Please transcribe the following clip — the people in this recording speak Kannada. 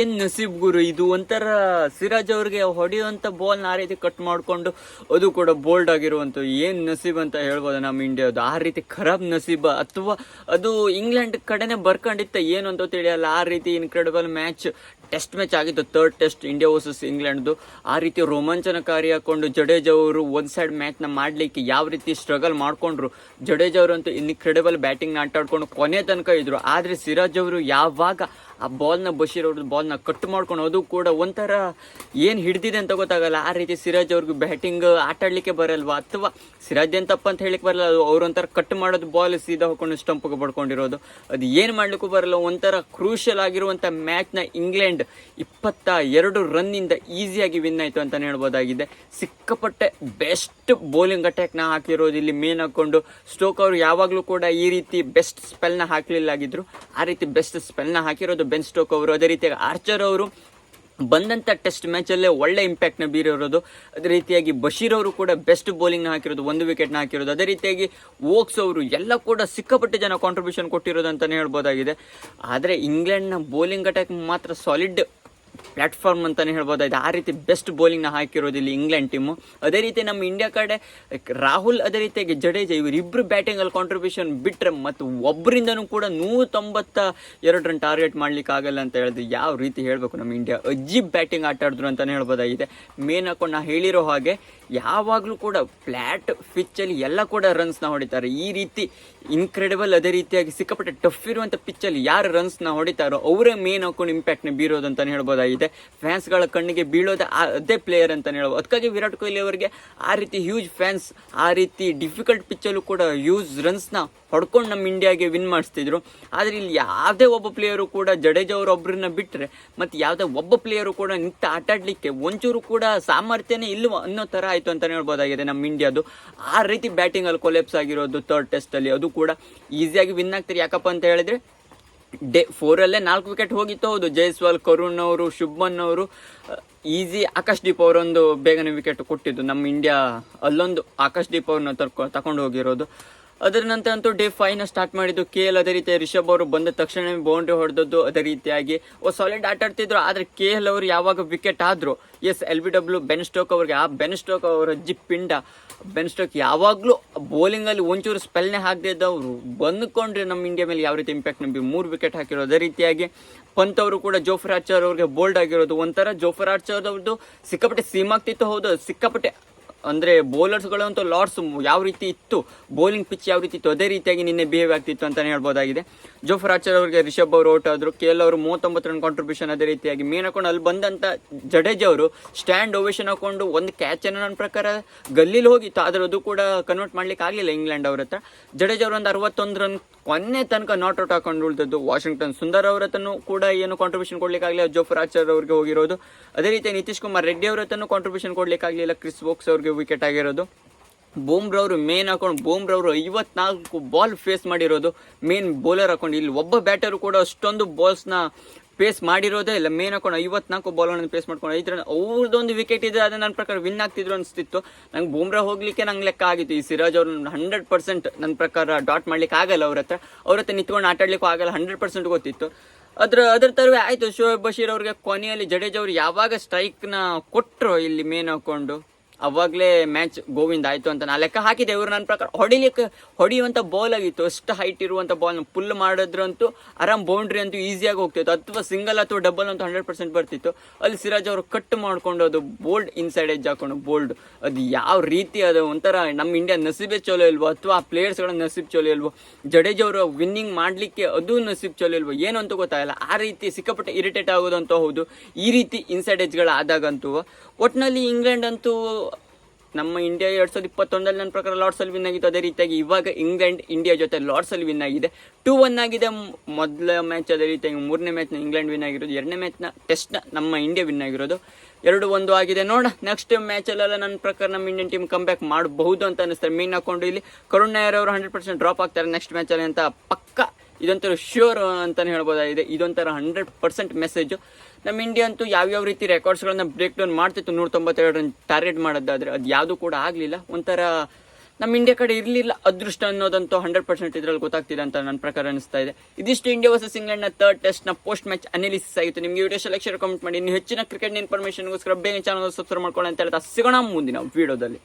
ಏನ್ ನಸೀಬ್ ಗುರು, ಇದು ಒಂಥರ ಸಿರಾಜ್ ಅವ್ರಿಗೆ ಹೊಡೆಯುವಂತ ಬಾಲ್ ಆ ರೀತಿ ಕಟ್ ಮಾಡ್ಕೊಂಡು ಅದು ಕೂಡ ಬೋಲ್ಡ್ ಆಗಿರುವಂತ ಏನ್ ನಸೀಬ್ ಅಂತ ಹೇಳ್ಬೋದು ನಮ್ಮ ಇಂಡಿಯಾದು ಆ ರೀತಿ ಖರಾಬ್ ನಸೀಬ ಅಥವಾ ಅದು ಇಂಗ್ಲೆಂಡ್ ಕಡೆನೆ ಬರ್ಕೊಂಡಿತ್ತ ಏನು ಅಂತ ತಿಳಿಯಲ್ಲ. ಆ ರೀತಿ ಇನ್ಕ್ರೆಡಿಬಲ್ ಮ್ಯಾಚ್ ಟೆಸ್ಟ್ ಮ್ಯಾಚ್ ಆಗಿತ್ತು. ಥರ್ಡ್ ಟೆಸ್ಟ್ ಇಂಡಿಯಾ ವರ್ಸಸ್ ಇಂಗ್ಲೆಂಡ್ದು ಆ ರೀತಿ ರೋಮಾಂಚನಕಾರಿ ಹಾಕೊಂಡು ಜಡೇಜ್ ಅವರು ಒಂದು ಸೈಡ್ ಮ್ಯಾಚ್ನ ಮಾಡ್ಲಿಕ್ಕೆ ಯಾವ ರೀತಿ ಸ್ಟ್ರಗಲ್ ಮಾಡ್ಕೊಂಡ್ರು. ಅವರು ಅಂತೂ ಇನ್ಕ್ರೆಡಿಬಲ್ ಬ್ಯಾಟಿಂಗ್ ಆಟಾಡ್ಕೊಂಡು ಕೊನೆ ತನಕ ಇದ್ರು. ಆದ್ರೆ ಸಿರಾಜ್ ಅವರು ಯಾವಾಗ ಆ ಬಾಲ್ನ ಬಶೀರ್ ಅವ್ರದ್ದು ಬಾಲ್ನ ಕಟ್ ಮಾಡ್ಕೊಂಡು ಅದು ಕೂಡ ಒಂಥರ ಏನು ಹಿಡ್ದಿದೆ ಅಂತ ಗೊತ್ತಾಗಲ್ಲ. ಆ ರೀತಿ ಸಿರಾಜ್ ಅವ್ರಿಗೆ ಬ್ಯಾಟಿಂಗ್ ಆಟಾಡಲಿಕ್ಕೆ ಬರಲ್ವಾ? ಅಥವಾ ಸಿರಾಜ್ ಏನು ತಪ್ಪ ಅಂತ ಹೇಳಿಕ್ ಬರಲ್ಲ. ಅದು ಅವ್ರೊಂಥರ ಕಟ್ ಮಾಡೋದು ಬಾಲ್ ಸೀದಾ ಹೋಗ್ಕೊಂಡು ಸ್ಟಂಪ್ಗೆ ಪಡ್ಕೊಂಡಿರೋದು ಅದು ಏನು ಮಾಡಲಿಕ್ಕೂ ಬರಲ್ಲ. ಒಂಥರ ಕ್ರೂಷಿಯಲ್ ಆಗಿರುವಂಥ ಮ್ಯಾಚ್ನ ಇಂಗ್ಲೆಂಡ್ ಇಪ್ಪತ್ತ ಎರಡು ರನ್ನಿಂದ ಈಸಿಯಾಗಿ ವಿನ್ ಆಯಿತು ಅಂತಲೇ ಹೇಳ್ಬೋದಾಗಿದೆ. ಸಿಕ್ಕಾಪಟ್ಟೆ ಬೆಸ್ಟ್ ಬೌಲಿಂಗ್ ಅಟ್ಯಾಕ್ನ ಹಾಕಿರೋದು ಇಲ್ಲಿ ಮೇನ್ ಹಾಕ್ಕೊಂಡು ಸ್ಟೋಕ್ ಅವರು ಯಾವಾಗಲೂ ಕೂಡ ಈ ರೀತಿ ಬೆಸ್ಟ್ ಸ್ಪೆಲ್ನ ಹಾಕಲಿಲ್ಲ ಆಗಿದ್ರು ಆ ರೀತಿ ಬೆಸ್ಟ್ ಸ್ಪೆಲ್ನ ಹಾಕಿರೋದು ಬೆನ್ ಸ್ಟೋಕ್ ಅವರು. ಅದೇ ರೀತಿಯಾಗಿ ಆರ್ಚರ್ ಅವರು ಬಂದಂಥ ಟೆಸ್ಟ್ ಮ್ಯಾಚಲ್ಲೇ ಒಳ್ಳೆ ಇಂಪ್ಯಾಕ್ಟ್ನ ಬೀರಿರೋದು. ಅದೇ ರೀತಿಯಾಗಿ ಬಶೀರ್ ಅವರು ಕೂಡ ಬೆಸ್ಟ್ ಬೌಲಿಂಗ್ನ ಹಾಕಿರೋದು, ಒಂದು ವಿಕೆಟ್ನ ಹಾಕಿರೋದು. ಅದೇ ರೀತಿಯಾಗಿ ವೋಕ್ಸ್ ಅವರು ಎಲ್ಲ ಕೂಡ ಸಿಕ್ಕಾಪಟ್ಟೆ ಜನ ಕಾಂಟ್ರಿಬ್ಯೂಷನ್ ಕೊಟ್ಟಿರೋದು ಅಂತಲೇ ಹೇಳ್ಬೋದಾಗಿದೆ. ಆದರೆ ಇಂಗ್ಲೆಂಡ್ನ ಬೌಲಿಂಗ್ ಅಟ್ಯಾಕ್ ಮಾತ್ರ ಸಾಲಿಡ್ ಪ್ಲಾಟ್ಫಾರ್ಮ್ ಅಂತಲೇ ಹೇಳ್ಬೋದಾಯ್ತು. ಆ ರೀತಿ ಬೆಸ್ಟ್ ಬೌಲಿಂಗ್ನ ಇಲ್ಲಿ ಇಂಗ್ಲೆಂಡ್ ಟೀಮು ಅದೇ ರೀತಿ ನಮ್ಮ ಇಂಡಿಯಾ ಕಡೆ ರಾಹುಲ್ ಅದೇ ರೀತಿಯಾಗಿ ಜಡೇಜಾ ಇವರಿಬ್ಬರು ಬ್ಯಾಟಿಂಗಲ್ಲಿ ಕಾಂಟ್ರಿಬ್ಯೂಷನ್ ಬಿಟ್ಟರೆ ಮತ್ತು ಒಬ್ಬರಿಂದನೂ ಕೂಡ ನೂರ ತೊಂಬತ್ತ ಎರಡು ರನ್ ಟಾರ್ಗೆಟ್ ಮಾಡ್ಲಿಕ್ಕೆ ಆಗಲ್ಲ ಅಂತ ಹೇಳಿದ್ರು ಯಾವ ರೀತಿ ಹೇಳಬೇಕು ನಮ್ಮ ಇಂಡಿಯಾ ಅಜ್ಜಿ ಬ್ಯಾಟಿಂಗ್ ಆಟಾಡಿದ್ರು ಅಂತಲೇ ಹೇಳ್ಬೋದಾಗಿದೆ. ಮೇನ್ ಹಾಕೊಂಡು ನಾ ಹೇಳಿರೋ ಹಾಗೆ ಯಾವಾಗಲೂ ಕೂಡ ಫ್ಲ್ಯಾಟ್ ಪಿಚ್ಚಲ್ಲಿ ಎಲ್ಲ ಕೂಡ ರನ್ಸ್ನ ಹೊಡಿತಾರೆ. ಈ ರೀತಿ ಇನ್ಕ್ರೆಡಿಬಲ್ ಅದೇ ರೀತಿಯಾಗಿ ಸಿಕ್ಕಾಪಟ್ಟೆ ಟಫ್ ಇರುವಂಥ ಪಿಚ್ಚಲ್ಲಿ ಯಾರು ರನ್ಸ್ನ ಹೊಡಿತಾರೋ ಅವರೇ ಮೇನ್ ಹಾಕೊಂಡು ಇಂಪ್ಯಾಕ್ಟ್ನ ಬೀರೋದು ಅಂತಲೇ ಹೇಳ್ಬೋದಾಗಿದೆ. ಫ್ಯಾನ್ಸ್ಗಳ ಕಣ್ಣಿಗೆ ಬೀಳೋದೇ ಅದೇ ಪ್ಲೇಯರ್ ಅಂತಲೇ ಹೇಳ್ಬೋದು. ಅದಕ್ಕಾಗಿ ವಿರಾಟ್ ಕೊಹ್ಲಿ ಅವರಿಗೆ ಆ ರೀತಿ ಹ್ಯೂಜ್ ಫ್ಯಾನ್ಸ್ ಆ ರೀತಿ ಡಿಫಿಕಲ್ಟ್ ಪಿಚ್ಚಲ್ಲೂ ಕೂಡ ಹ್ಯೂಜ್ ರನ್ಸ್ನ ಹೊಡ್ಕೊಂಡು ನಮ್ಮ ಇಂಡಿಯಾಗೆ ವಿನ್ ಮಾಡಿಸ್ತಿದ್ರು. ಆದರೆ ಇಲ್ಲಿ ಯಾವುದೇ ಒಬ್ಬ ಪ್ಲೇಯರು ಕೂಡ ಜಡೇಜಾ ಅವರು ಒಬ್ಬರನ್ನ ಬಿಟ್ಟರೆ ಮತ್ತು ಯಾವುದೇ ಒಬ್ಬ ಪ್ಲೇಯರು ಕೂಡ ನಿಂತ ಆಟ ಆಡಲಿಕ್ಕೆ ಒಂಚೂರು ಕೂಡ ಸಾಮರ್ಥ್ಯನೇ ಇಲ್ವ ಅನ್ನೋ ಥರ ಆಯಿತು ಅಂತಲೇ ಹೇಳ್ಬೋದಾಗಿದೆ ನಮ್ಮ ಇಂಡಿಯಾದು. ಆ ರೀತಿ ಬ್ಯಾಟಿಂಗಲ್ಲಿ ಕೊಲೆಪ್ಸ್ ಆಗಿರೋದು ಥರ್ಡ್ ಟೆಸ್ಟಲ್ಲಿ ಅದು ಕೂಡ ಈಸಿಯಾಗಿ ವಿನ್ ಆಗ್ತಾರೆ. ಯಾಕಪ್ಪ ಅಂತ ಹೇಳಿದ್ರೆ, ಡೇ ಫೋರಲ್ಲೇ ನಾಲ್ಕು ವಿಕೆಟ್ ಹೋಗಿತ್ತು. ಹೌದು, ಜೈಸ್ವಾಲ್, ಕರುಣ್ ಅವರು, ಶುಭ್ಮನ್ ಅವರು ಈಸಿ ಆಕಾಶ್ ದೀಪ್ ಅವರೊಂದು ಬೇಗನೆ ವಿಕೆಟ್ ಕೊಟ್ಟಿದ್ದು ನಮ್ಮ ಇಂಡಿಯಾ ಅಲ್ಲೊಂದು ಆಕಾಶ್ ದೀಪ್ ಅವ್ರನ್ನ ತರ್ಕೊ, ತಕೊಂಡು ಹೋಗಿರೋದು. ಅದರ ನಂತರ ಅಂತೂ ಡೇ ನ ಸ್ಟಾರ್ಟ್ ಮಾಡಿದ್ದು ಕೆ ಎಲ್ ಅದೇ ರೀತಿ ರಿಷಬ್ ಅವರು ಬಂದ ತಕ್ಷಣ ಬೌಂಡ್ರಿ ಹೊಡೆದದ್ದು ಅದೇ ರೀತಿಯಾಗಿ. ಸಾಲಿಡ್ ಆಟ ಆಡ್ತಿದ್ರು, ಆದರೆ ಕೆ ಎಲ್ ಅವರು ಯಾವಾಗ ವಿಕೆಟ್ ಆದ್ರು S L B W Ben Stoke ಅವ್ರಿಗೆ, ಆ ಬೆನ್ ಸ್ಟೋಕ್ ಅವರ ಅಜ್ಜಿ ಪಿಂಡ ಬೆನ್ ಸ್ಟೋಕ್ ಯಾವಾಗಲೂ ಬೌಲಿಂಗಲ್ಲಿ ಒಂಚೂರು ಸ್ಪೆಲ್ನೇ ಹಾಕದೇ ಇದ್ದವರು, ಬಂದ್ಕೊಂಡ್ರೆ ನಮ್ಮ ಇಂಡಿಯಾ ಮೇಲೆ ಯಾವ ರೀತಿ ಇಂಪ್ಯಾಕ್ಟ್ ನಂಬಿ ಮೂರು ವಿಕೆಟ್ ಹಾಕಿರೋದು ಅದೇ ರೀತಿಯಾಗಿ. ಪಂತ್ ಅವರು ಕೂಡ ಜೋಫರ್ ಆರ್ಚರ್ ಅವ್ರಿಗೆ ಬೋಲ್ಡ್ ಆಗಿರೋದು, ಒಂಥರ ಜೋಫರ್ ಆರ್ಚರ್ ಅವ್ರದ್ದು ಸಿಕ್ಕಾಪಟ್ಟೆ ಸೀಮ್ ಆಗ್ತಿತ್ತು, ಹೌದು, ಸಿಕ್ಕಾಪಟ್ಟೆ ಅಂದರೆ ಬೌಲರ್ಸ್ಗಳಂತೂ ಲಾರ್ಡ್ಸ್ ಯಾವ ರೀತಿ ಇತ್ತು? ಬೌಲಿಂಗ್ ಪಿಚ್ ಯಾವ ರೀತಿ ಇತ್ತು? ಅದೇ ರೀತಿಯಾಗಿ ನಿನ್ನೆ ಬಿಹೇವ್ ಆಗ್ತಿತ್ತು ಅಂತಲೇ ಹೇಳ್ಬೋದಾಗಿದೆ. ಜೋಫರ್ ಆಚಾರ್ ಅವರಿಗೆ ರಿಷಬ್ ಅವರು ಔಟ್ ಆದರು. ಕೆ ಅವರು ಮೂವತ್ತೊಂಬತ್ತು ರನ್ ಕಾಂಟ್ರಿಬ್ಯೂಷನ್ ಅದೇ ರೀತಿಯಾಗಿ ಮೇನ್ ಹಾಕೊಂಡು ಅಲ್ಲಿ ಬಂದಂಥ ಜಡೇಜ್ ಅವರು ಸ್ಟ್ಯಾಂಡ್ ಓವೇಷನ್ ಹಾಕೊಂಡು ಒಂದು ಕ್ಯಾಚ್ ಅನ್ನು ನನ್ನ ಪ್ರಕಾರ ಗಲ್ಲಿಲಿ ಹೋಗಿತ್ತು. ಆದರೆ ಅದು ಕೂಡ ಕನ್ವರ್ಟ್ ಮಾಡ್ಲಿಕ್ಕೆ ಆಗಲಿಲ್ಲ ಇಂಗ್ಲೆಂಡ್ ಅವ್ರ ಹತ್ರ. ಜಡೇಜ್ ಅವರು ಒಂದು ಅರವತ್ತೊಂದು ರನ್ ಕೊನೆ ತನಕ ನಾಟ್ ಔಟ್ ಹಾಕೊಂಡು ಉಳಿದದ್ದು ವಾಷಿಂಗ್ಟನ್ ಸುಂದರ್ ಅವ್ರ ಹತ್ರನು ಕೂಡ ಏನು ಕಾಂಟ್ರಿಬ್ಯೂಷನ್ ಕೊಡ್ಲಿಕ್ಕಾಗಲಿಲ್ಲ ಜೋಫರ್ ಆಚಾರ್ ಅವ್ರಿಗೆ ಹೋಗಿರೋದು. ಅದೇ ರೀತಿ ನಿತೀಶ್ ಕುಮಾರ್ ರೆಡ್ಡಿ ಅವ್ರ ಕಾಂಟ್ರಿಬ್ಯೂಷನ್ ಕಾಂಟ್ರಿಬ್ಯೂಷನ್ ಕೊಡ್ಲಿಕ್ಕಾಗಲಿಲ್ಲ ಕ್ರಿಸ್ ಬೋಕ್ಸ್ ಅವ್ರಿಗೆ ವಿಕೆಟ್ ಆಗಿರೋದು. ಬೂಮ್ರವರು ಮೇನ್ ಹಾಕೊಂಡು ಬೂಮ್ರವರು ಐವತ್ನಾಲ್ಕು ಬಾಲ್ ಫೇಸ್ ಮಾಡಿರೋದು. ಮೇನ್ ಬೌಲರ್ ಹಾಕೊಂಡು, ಇಲ್ಲಿ ಒಬ್ಬ ಬ್ಯಾಟರ್ ಕೂಡ ಅಷ್ಟೊಂದು ಬಾಲ್ಸ್ನ ಫೇಸ್ ಮಾಡಿರೋದೇ ಇಲ್ಲ. ಮೇನ್ ಹಾಕೊಂಡು ಐವತ್ನಾಲ್ಕು ಬಾಲ್ಗಳನ್ನು ಫೇಸ್ ಮಾಡ್ಕೊಂಡು ಐದು ರನ್ ವಿಕೆಟ್ ಇದ್ರೆ ಅದು ನನ್ನ ಪ್ರಕಾರ ವಿನ್ ಆಗ್ತಿದ್ರು ಅನಿಸ್ತಿತ್ತು. ನಂಗೆ ಬೂಮ್ರಾ ಹೋಗ್ಲಿಕ್ಕೆ ನಂಗೆ ಲೆಕ್ಕ ಆಗಿತ್ತು. ಈ ಸಿರಾಜ್ ಅವ್ರು ಹಂಡ್ರೆಡ್ ಪರ್ಸೆಂಟ್ ನನ್ನ ಪ್ರಕಾರ ಡಾಟ್ ಮಾಡ್ಲಿಕ್ಕೆ ಆಗಲ್ಲ ಅವ್ರ ಹತ್ರ. ಅವ್ರ ಹತ್ರ ನಿಂತ್ಕೊಂಡು ಆಟಾಡ್ಲಿಕ್ಕೂ ಆಗಲ್ಲ ಹಂಡ್ರೆಡ್ ಪರ್ಸೆಂಟ್ ಗೊತ್ತಿತ್ತು. ಅದ್ರ ಅದ್ರ ತರವೇ ಆಯಿತು. ಶೋಯಬ್ ಬಶೀರ್ ಅವ್ರಿಗೆ ಕೊನೆಯಲ್ಲಿ ಜಡೇಜ್ ಅವ್ರು ಯಾವಾಗ ಸ್ಟ್ರೈಕ್ನ ಕೊಟ್ಟರು ಇಲ್ಲಿ ಮೇನ್ ಹಾಕೊಂಡು? ಅವಾಗಲೇ ಮ್ಯಾಚ್ ಗೋವಿಂದ ಆಯ್ತು ಅಂತ ನಾ ಲೆಕ್ಕ ಹಾಕಿದೆ ಇವರು ನನ್ನ ಪ್ರಕಾರ ಹೊಡಿಲಿಕ್ಕೆ ಹೊಡೆಯುವಂಥ ಬಾಲ್ ಆಗಿತ್ತು. ಅಷ್ಟು ಹೈಟ್ ಇರುವಂಥ ಬಾಲ್ನ ಪುಲ್ ಮಾಡಿದ್ರಂತೂ ಆರಾಮ್ ಬೌಂಡ್ರಿ ಅಂತೂ ಈಸಿಯಾಗಿ ಹೋಗ್ತಿತ್ತು. ಅಥವಾ ಸಿಂಗಲ್ ಅಥವಾ ಡಬಲ್ ಅಂತೂ ಹಂಡ್ರೆಡ್ ಪರ್ಸೆಂಟ್ ಬರ್ತಿತ್ತು. ಅಲ್ಲಿ ಸಿರಾಜ್ ಅವರು ಕಟ್ ಮಾಡ್ಕೊಂಡು ಅದು ಬೋಲ್ಡ್ ಇನ್ಸೈಡ್ ಎಜ್ ಹಾಕೊಂಡು ಬೋಲ್ಡ್ ಅದು ಯಾವ ರೀತಿ ಅದು ಒಂಥರ ನಮ್ಮ ಇಂಡಿಯಾ ನಸೀಬೇ ಚಲೋ ಇಲ್ವೋ ಅಥವಾ ಆ ಪ್ಲೇಯರ್ಸ್ಗಳ ನಸೀಬ್ ಚಲೋ ಇಲ್ವೋ, ಜಡೇಜ್ ಅವರು ವಿನ್ನಿಂಗ್ ಮಾಡಲಿಕ್ಕೆ ಅದು ನಸೀಬ್ ಚಲೋ ಇಲ್ವೋ ಏನು ಅಂತ ಗೊತ್ತಾಗಲ್ಲ. ಆ ರೀತಿ ಸಿಕ್ಕಾಪಟ್ಟೆ ಇರಿಟೇಟ್ ಆಗೋದಂತೂ ಹೌದು. ಈ ರೀತಿ ಇನ್ಸೈಡ್ ಎಜ್ಗಳು ಆದಾಗಂತೂ ಒಟ್ಟಿನಲ್ಲಿ ಇಂಗ್ಲೆಂಡ್ ಅಂತೂ ನಮ್ಮ ಇಂಡಿಯಾ ಎರಡು ಸಾವಿರದ ಇಪ್ಪತ್ತೊಂದರಲ್ಲಿ ನನ್ನ ಪ್ರಕಾರ ಲಾರ್ಡ್ಸಲ್ಲಿ ವಿನ್ ಆಗಿತ್ತು. ಅದೇ ರೀತಿಯಾಗಿ ಇವಾಗ ಇಂಗ್ಲೆಂಡ್ ಇಂಡಿಯಾ ಜೊತೆ ಲಾರ್ಡ್ಸಲ್ಲಿ ವಿನ್ ಆಗಿದೆ. ಟೂ ಒನ್ ಆಗಿದೆ. ಮೊದಲ ಮ್ಯಾಚ್ ಅದೇ ರೀತಿಯಾಗಿ ಮೂರನೇ ಮ್ಯಾಚ್ನ ಇಂಗ್ಲೆಂಡ್ ವಿನ್ ಆಗಿರೋದು. ಎರಡನೇ ಮ್ಯಾಚ್ನ ಟೆಸ್ಟ್ನ ನಮ್ಮ ಇಂಡಿಯಾ ವಿನ್ ಆಗಿರೋದು. ಎರಡು ಒಂದು ಆಗಿದೆ. ನೋಡ ನೆಕ್ಸ್ಟ್ ಮ್ಯಾಚಲ್ಲೆಲ್ಲ ನನ್ನ ಪ್ರಕಾರ ನಮ್ಮ ಇಂಡಿಯನ್ ಟೀಮ್ ಕಮ್ ಬ್ಯಾಕ್ ಮಾಡಬಹುದು ಅಂತ ಅನಿಸ್ತಾರೆ ಮೀನ್ ಹಾಕೊಂಡು ಇಲ್ಲಿ ಕರುಣ್ ನಾಯರ್ ಅವರು ಹಂಡ್ರೆಡ್ ಪರ್ಸೆಂಟ್ ಡ್ರಾಪ್ ಆಗ್ತಾರೆ ನೆಕ್ಸ್ಟ್ ಮ್ಯಾಚಲ್ಲಿ ಅಂತ ಪಕ್ಕ. ಇದೊಂಥರ ಶ್ಯೂರ್ ಅಂತಲೇ ಹೇಳ್ಬೋದಾಗಿದೆ. ಇದೊಂಥರ ಹಂಡ್ರೆಡ್ ಪರ್ಸೆಂಟ್ ಮೆಸೇಜ್ ನಮ್ಮ ಇಂಡಿಯಾ ಅಂತೂ ಯಾವ್ಯಾವ ರೀತಿ ರೆಕಾರ್ಡ್ಸ್ಗಳನ್ನ ಬ್ರೇಕ್ ಡೌನ್ ಮಾಡ್ತಿತ್ತು ನೂರ ತೊಂಬತ್ತೆರಡು ಟಾರ್ಗೆಟ್ ಮಾಡೋದಾದ್ರೆ ಅದು ಯಾವುದು ಕೂಡ ಆಗಲಿಲ್ಲ. ಒಂಥರ ನಮ್ಮ ಇಂಡಿಯಾ ಕಡೆ ಇರಲಿಲ್ಲ ಅದೃಷ್ಟ ಅನ್ನೋದಂತೂ ಹಂಡ್ರೆಡ್ ಪರ್ಸೆಂಟ್ ಇದ್ರಲ್ಲಿ ಗೊತ್ತಾಗ್ತಿದೆ ಅಂತ ನನ್ನ ಪ್ರಕಾರ ಅನಿಸ್ತಾ ಇದೆ. ಇದಿಷ್ಟು ಇಂಡಿಯಾ ವರ್ಸಸ್ ಇಂಗ್ಲೆಂಡ್ನ ಥರ್ಡ್ ಟೆಸ್ಟ್ನ ಪೋಸ್ಟ್ ಮ್ಯಾಚ್ ಅನಾಲಿಸಿಸ್ ಆಗಿತ್ತು. ನಿಮಗೆ ವಿಡಿಯೋ ಸೆಲೆಕ್ಷನ್ ಕಮೆಂಟ್ ಮಾಡಿ. ಇನ್ನು ಹೆಚ್ಚಿನ ಕ್ರಿಕೆಟ್ ಇನ್ಫಾರ್ಮೇಷನ್ಗೋಸ್ಕರ ಬೇಗ ಚಾನಲ್ ಸಬ್ಸ್ಕ್ರೈಬ್ ಮಾಡ್ಕೊಳ್ಳಿ ಅಂತ ಹೇಳ್ತಾ ಸಿಗೋಣ ಮುಂದಿನ ವಿಡಿಯೋದಲ್ಲಿ